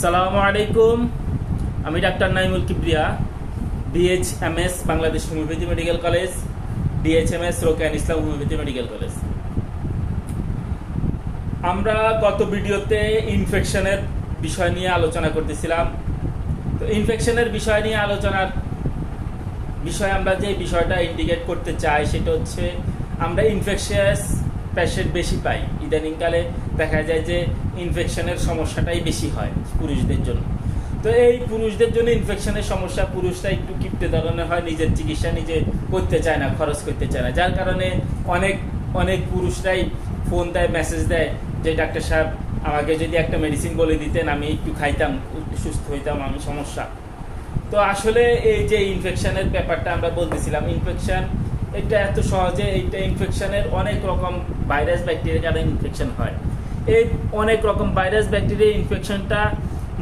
সালামু আলাইকুম। আমি doctor Naimul Kibria DHMS Bangladesh homeopathy medical college DHMS Roken Islam homeopathy medical college. আমরা গত ভিডিওতে ইনফেকশনের বিষয় নিয়ে আলোচনা করতেছিলাম। তো ইনফেকশনের বিষয় নিয়ে আলোচনার বিষয়ে আমরা যে বিষয়টা ইন্ডিকেট করতে চাই, সেটা হচ্ছে আমরা ইনফেকশাস পেশেন্ট বেশি পাই। ইদানিংকালে দেখা যায় যে ইনফেকশনের সমস্যাটাই বেশি হয় পুরুষদের জন্য। তো এই পুরুষদের জন্য ইনফেকশনের সমস্যা পুরুষরা একটু কিপটে ধরনের হয়, নিজের চিকিৎসা নিজে করতে চায় না, খরচ করতে চায় না। যার কারণে অনেক অনেক পুরুষরাই ফোন দেয় মেসেজ দেয় যে, ডাক্তার সাহেব, আমাকে যদি একটা মেডিসিন বলে দিতেন, আমি একটু খাইতাম, একটু সুস্থ হইতাম, আমি সমস্যা। তো আসলে এই যে ইনফেকশনের ব্যাপারটা আমরা বলতেছিলাম ইনফেকশন এটা এত সহজে এইটা ইনফেকশনের অনেক রকম ভাইরাস ব্যাকটেরিয়া কারণে ইনফেকশন হয়। এই অনেক রকম ভাইরাস ব্যাকটেরিয়া ইনফেকশনটা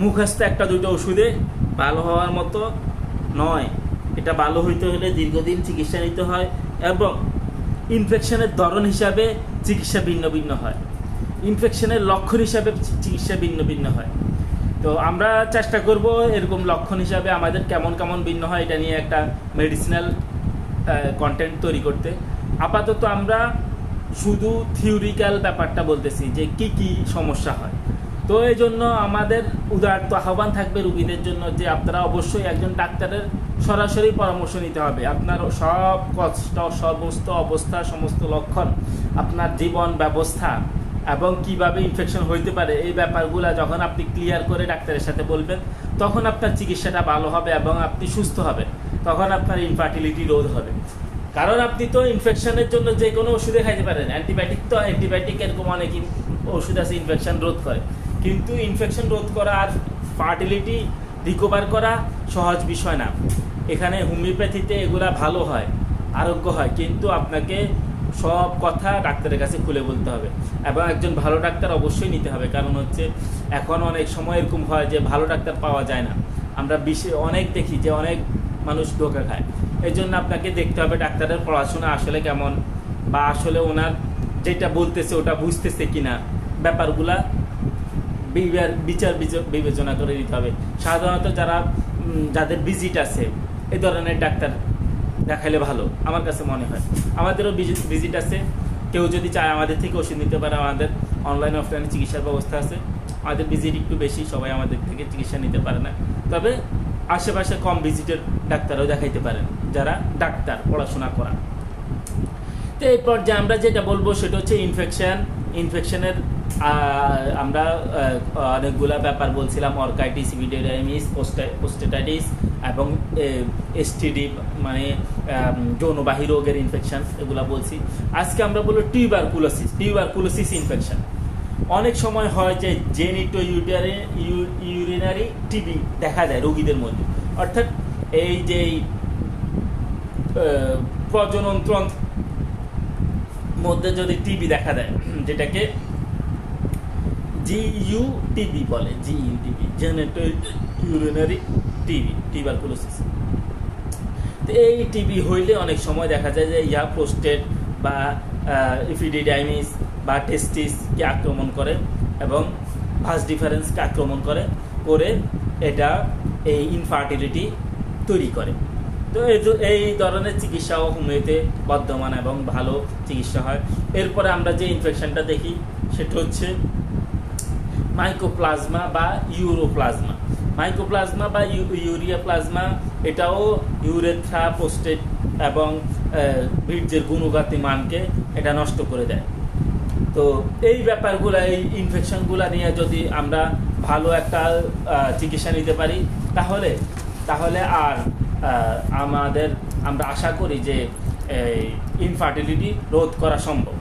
মুখস্থ একটা দুটো ওষুধে ভালো হওয়ার মতো নয়। এটা ভালো হইতে হলে দীর্ঘদিন চিকিৎসা নিতে হয় এবং ইনফেকশনের ধরন হিসাবে চিকিৎসা ভিন্ন ভিন্ন হয়। ইনফেকশনের লক্ষণ হিসাবে চিকিৎসা ভিন্ন ভিন্ন হয়। তো আমরা চেষ্টা করব এরকম লক্ষণ হিসাবে আমাদের কেমন কেমন ভিন্ন হয় এটা নিয়ে একটা মেডিসিনাল কন্টেন্ট তৈরি করতে। আপাতত আমরা শুধু থিওরিক্যাল ব্যাপারটা বলতেছি যে কি কি সমস্যা হয়। তো এই জন্য আমাদের উদারত আহ্বান থাকবে রুগীদের জন্য যে আপনারা অবশ্যই একজন ডাক্তারের সরাসরি পরামর্শ নিতে হবে। আপনার সব কষ্ট, সমস্ত অবস্থা, সমস্ত লক্ষণ, আপনার জীবন ব্যবস্থা এবং কীভাবে ইনফেকশন হইতে পারে, এই ব্যাপারগুলো যখন আপনি ক্লিয়ার করে ডাক্তারের সাথে বলবেন, তখন আপনার চিকিৎসাটা ভালো হবে এবং আপনি সুস্থ হবে তখন আপনার ইনফার্টিলিটি রোধ হবে। কারণ আপনি তো ইনফেকশনের জন্য যে কোনো ওষুধে খাইতে পারেন। অ্যান্টিবায়োটিক তো অ্যান্টিবায়োটিক এরকম অনেক ওষুধ আছে ইনফেকশন রোধ করে। কিন্তু ইনফেকশন রোধ করা আর ফার্টিলিটি রিকভার করা সহজ বিষয় না। এখানে হোমিওপ্যাথিতে এগুলা ভালো হয়, আরোগ্য হয়। কিন্তু আপনাকে সব কথা ডাক্তারের কাছে খুলে বলতে হবে। এবং একজন ভালো ডাক্তার অবশ্যই নিতে হবে। কারণ হচ্ছে, এখন অনেক সময় এরকম হয় যে ভালো ডাক্তার পাওয়া যায় না। আমরা বিশ্বে অনেক দেখি যে অনেক মানুষ ধোকা খায়। এই জন্য আপনাকে দেখতে হবে ডাক্তারের পড়াশোনা আসলে কেমন বা আসলে ওনার যেটা বলতেছে ওটা বুঝতেছে কিনা। ব্যাপারগুলা বিচার বিবেচনা করে দিতে হবে। সাধারণত যারা যাদের ভিজিট আছে এই ধরনের ডাক্তার দেখাইলে ভালো, আমার কাছে মনে হয়। আমাদেরও ভিজিট আছে। কেউ যদি চায় আমাদের থেকে ওষুধ নিতে পারে, আমাদের অনলাইন অফলাইনে চিকিৎসার ব্যবস্থা আছে। আমাদের ভিজিট একটু বেশি, সবাই আমাদের থেকে চিকিৎসা নিতে পারে না। তবে আশেপাশে কম ভিজিটের ডাক্তারও দেখাইতে পারেন, যারা ডাক্তার পড়াশোনা করা তো এই পর্যায়ে আমরা যেটা বলব সেটা হচ্ছে ইনফেকশন ইনফেকশনের আমরা অনেকগুলা ব্যাপার বলছিলাম অর্কাইটিস ভিডিওডাইমিস পোস্টেটাইটিস এবং এসটিডি মানে যৌনবাহী রোগের ইনফেকশন এগুলা বলছি। আজকে আমরা বলব টিউবারকুলোসিস টিউবারকুলোসিস ইনফেকশন অনেক সময় হয় যে জেনিটো ইউটারি ইউরিনারি টিবি দেখা যায় রোগীদের মধ্যে। অর্থাৎ এই যে প্রজনন মধ্যে যদি টিবি দেখা দেয়, যেটাকে জিইউ টিবি বলে GU TB genito urinary TB tuberculosis তো এই টিবি হইলে অনেক সময় দেখা যায় যে ইয়া প্রোস্টেট বা ইফিডিডাইমিস বা টেস্টিসকে আক্রমণ করে এবং ভাস ডিফারেন্সকে আক্রমণ করে করে এটা এই ইনফার্টিলিটি তৈরি করে। তো এই ধরনের চিকিৎসাও হোমিওতে বর্ধমান এবং ভালো চিকিৎসা হয়। এরপরে আমরা যে ইনফেকশনটা দেখি, সেটা হচ্ছে মাইকোপ্লাজমা বা ইউরোপ্লাজমা মাইকোপ্লাজমা বা ইউ- ইউরিয়া প্লাজমা এটাও ইউরেথ্রা পোস্টেট এবং বীর্যের গুণগাতি মানকে এটা নষ্ট করে দেয়। তো এই ব্যাপারগুলো, এই ইনফেকশনগুলো নিয়ে যদি আমরা ভালো একটা চিকিৎসা নিতে পারি, তাহলে তাহলে আর আমাদের, আমরা আশা করি যে ইনফার্টিলিটি রোধ করা সম্ভব।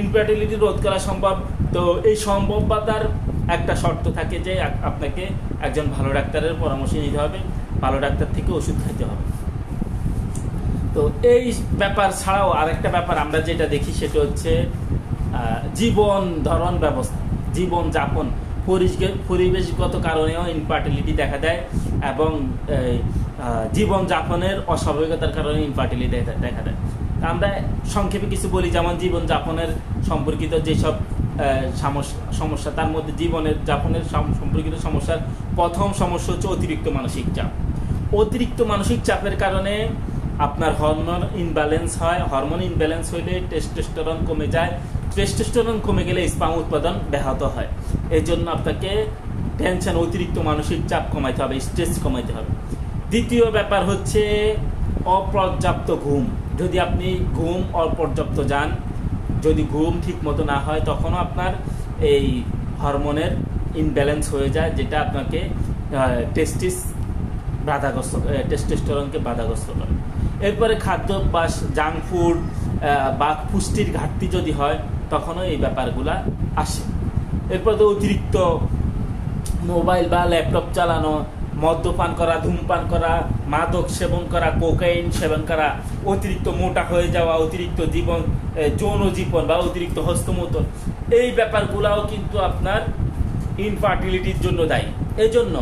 ইনফার্টিলিটি রোধ করা সম্ভব, তো এই সম্ভবতার একটা শর্ত থাকে যে আপনাকে একজন ভালো ডাক্তারের পরামর্শ নিতে হবে, ভালো ডাক্তার থেকে ওষুধ খেতে হবে। তো এই ব্যাপার ছাড়াও আরেকটা ব্যাপার আমরা যেটা দেখি, সেটা হচ্ছে জীবন ধরন ব্যবস্থা জীবন যাপন পরিবেশগত কারণেও ইনফার্টিলিটি দেখা দেয় এবং এই, আহ, জীবন যাপনের অস্বাভাবিকতার কারণে ইনফার্টিলিটি দেখা দেয়। আমরা সংক্ষেপে কিছু বলি যেমন জীবন যাপনের সম্পর্কিত যেসব সমস্যা তার মধ্যে জীবনের যাপনের সম্পর্কিত সমস্যার প্রথম সমস্যা হচ্ছে অতিরিক্ত মানসিক চাপ। অতিরিক্ত মানসিক চাপের কারণে আপনার হরমোন ইনব্যালেন্স হয়। হরমোন ইনব্যালেন্স হইলে টেস্টোস্টেরন কমে যায় টেস্টোস্টেরন কমে গেলে স্পাম উৎপাদন ব্যাহত হয়। এই জন্য আপনাকে টেনশন অতিরিক্ত মানসিক চাপ কমাইতে হবে স্ট্রেস কমাইতে হবে। দ্বিতীয় ব্যাপার হচ্ছে অপর্যাপ্ত ঘুম। যদি আপনি ঘুম অপর্যাপ্ত যান, যদি ঘুম ঠিক মতো না হয়, তখনও আপনার এই হরমোনের ইনব্যালেন্স হয়ে যায়, যেটা আপনাকে টেস্টিস বাধাগ্রস্ত টেস্টোস্টেরনকে বাধাগ্রস্ত করে। এরপরে খাদ্য খাদ্যাভ্যাস জাঙ্ক ফুড বা পুষ্টির ঘাটতি যদি হয় তখনও এই ব্যাপারগুলা আসে। এরপরে তো অতিরিক্ত মোবাইল বা ল্যাপটপ চালানো, মদ্যপান করা, ধূমপান করা, মাদক সেবন করা, কোকাইন সেবন করা, অতিরিক্ত মোটা হয়ে যাওয়া, অতিরিক্ত জীবন যৌন জীবন বা অতিরিক্ত হস্তমতন এই ব্যাপারগুলাও কিন্তু আপনার ইনফার্টিলিটির জন্য দায়ী। এই জন্য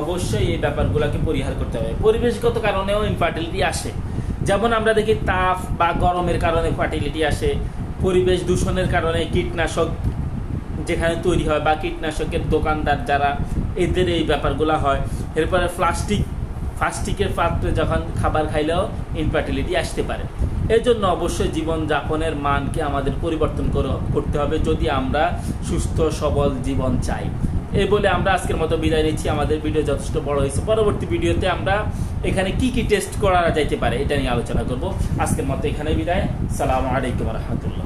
অবশ্যই এই ব্যাপারগুলোকে পরিহার করতে হবে। পরিবেশগত কারণেও ইনফার্টিলিটি আসে। যেমন আমরা দেখি তাপ বা গরমের কারণে ফার্টিলিটি আসে পরিবেশ দূষণের কারণে কীটনাশক যেখানে তৈরি হয় বা কীটনাশকের দোকানদার যারা এদের এই ব্যাপারগুলো হয়, এরপরে প্লাস্টিক, প্লাস্টিকের পাত্রে যখন খাবার খাইলেও ইনফার্টিলিটি আসতে পারে। এই জন্য অবশ্যই জীবনযাপনের মানকে আমাদের পরিবর্তন করতে হবে যদি আমরা সুস্থ, সবল জীবন চাই। এই বলে আমরা আজকের মতো বিদায় নিচ্ছি। আমাদের ভিডিও যথেষ্ট বড় হয়েছে। পরবর্তী ভিডিওতে আমরা এখানে কি কি টেস্ট করা যাইতে পারে এটা নিয়ে আলোচনা করব। আজকের মতো এখানে বিদায়। সালাম আলাইকুম রহমতুল্লাহ।